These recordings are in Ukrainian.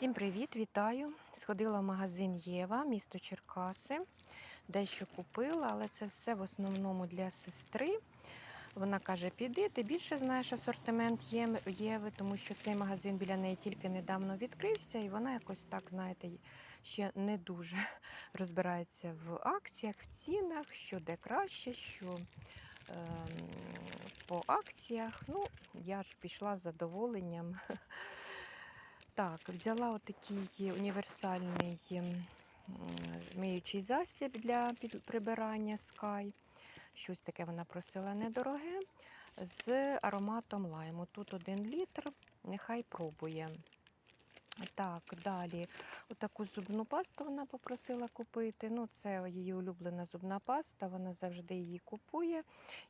Всім привіт, вітаю! Сходила в магазин Єва, місто Черкаси. Дещо купила, але це все в основному для сестри. Вона каже: піди, ти більше знаєш асортимент Єви, тому що цей магазин біля неї тільки недавно відкрився, і вона якось так, знаєте, ще не дуже розбирається в акціях, в цінах, що де краще, що ем, по акціях. Ну, я ж пішла з задоволенням. Так, взяла отакий універсальний миючий засіб для прибирання Sky. Щось таке вона просила недороге. З ароматом лайму. Тут один літр, нехай пробує. Так, далі. Отаку зубну пасту вона попросила купити. Ну, це її улюблена зубна паста, вона завжди її купує.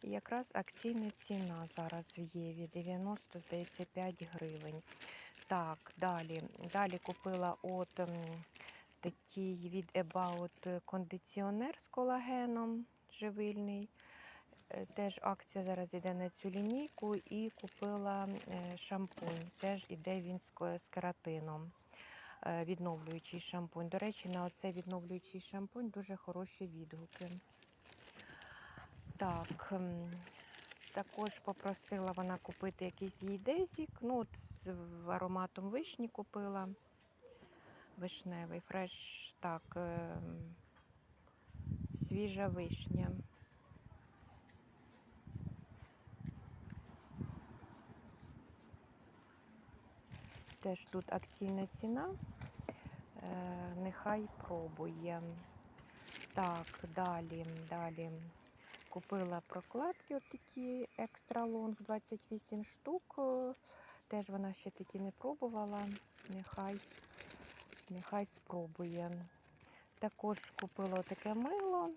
І якраз акційна ціна зараз в Єві 90, здається, 5 гривень. Так, далі. Далі купила от ем, такий від About кондиціонер з колагеном живильний. Е, Теж акція зараз йде на цю лінійку і купила е, шампунь. Теж іде він з кератином. е, Відновлюючий шампунь. До речі, на оцей відновлюючий шампунь дуже хороші відгуки. Так, ем, також попросила вона купити якийсь їй дезік. Ну, от з ароматом вишні купила. Вишневий, фреш, так, ем, свіжа вишня. Теж тут акційна ціна. Е, нехай пробує. Так, далі, далі. Купила прокладки от такі екстра лонг 28 штук. Е, Теж вона ще такі не пробувала. Нехай, нехай спробує. Також купила таке мило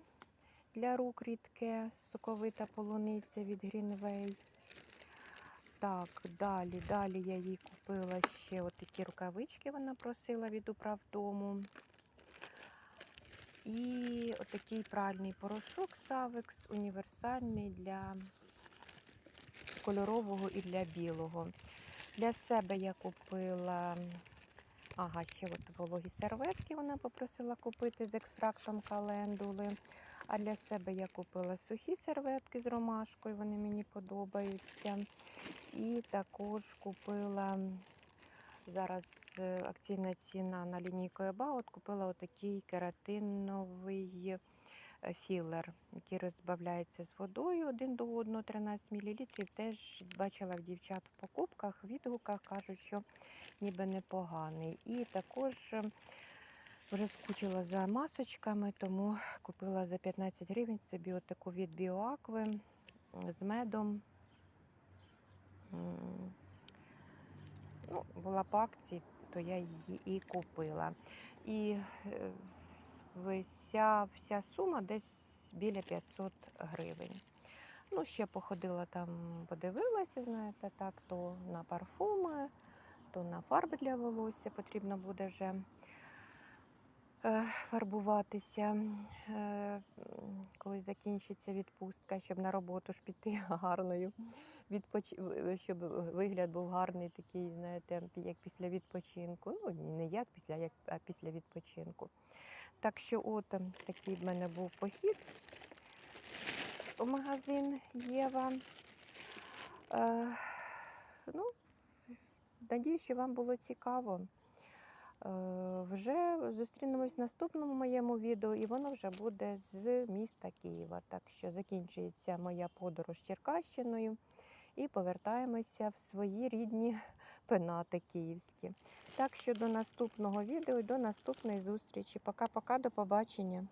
для рук рідке, соковита полуниця від Greenway. Так, далі, далі я їй купила ще от такі рукавички, вона просила від управдому. І отакий пральний порошок Savex універсальний для кольорового і для білого. Для себе я купила, ага, ще от вологі серветки вона попросила купити з екстрактом календули. А для себе я купила сухі серветки з ромашкою, вони мені подобаються. І також купила зараз е, акційна ціна на лінійку About. Купила отакий кератиновий е, філер, який розбавляється з водою один до одного 13 мл. Теж бачила в дівчат в покупках, відгуках кажуть, що ніби непоганий. І також е, вже скучила за масочками, тому купила за 15 гривень собі отаку від Біоакви з медом. Була по акції, то я її і купила. І е, вся, вся сума десь біля 500 гривень. Ну, ще походила там, подивилася, знаєте, так, то на парфуми, то на фарби для волосся потрібно буде вже е, фарбуватися, е, коли закінчиться відпустка, щоб на роботу ж піти гарною відпоч... щоб вигляд був гарний, такий, знаєте, як після відпочинку. Ну, не як після, як, а після відпочинку. Так що, от ем, такий в мене був похід у магазин Єва. Е, ну, надію, що вам було цікаво. Е, вже зустрінемось в наступному моєму відео, і воно вже буде з міста Києва. Так що закінчується моя подорож Черкащиною і повертаємося в свої рідні пенати київські. Так що до наступного відео і до наступної зустрічі. Пока-пока, до побачення.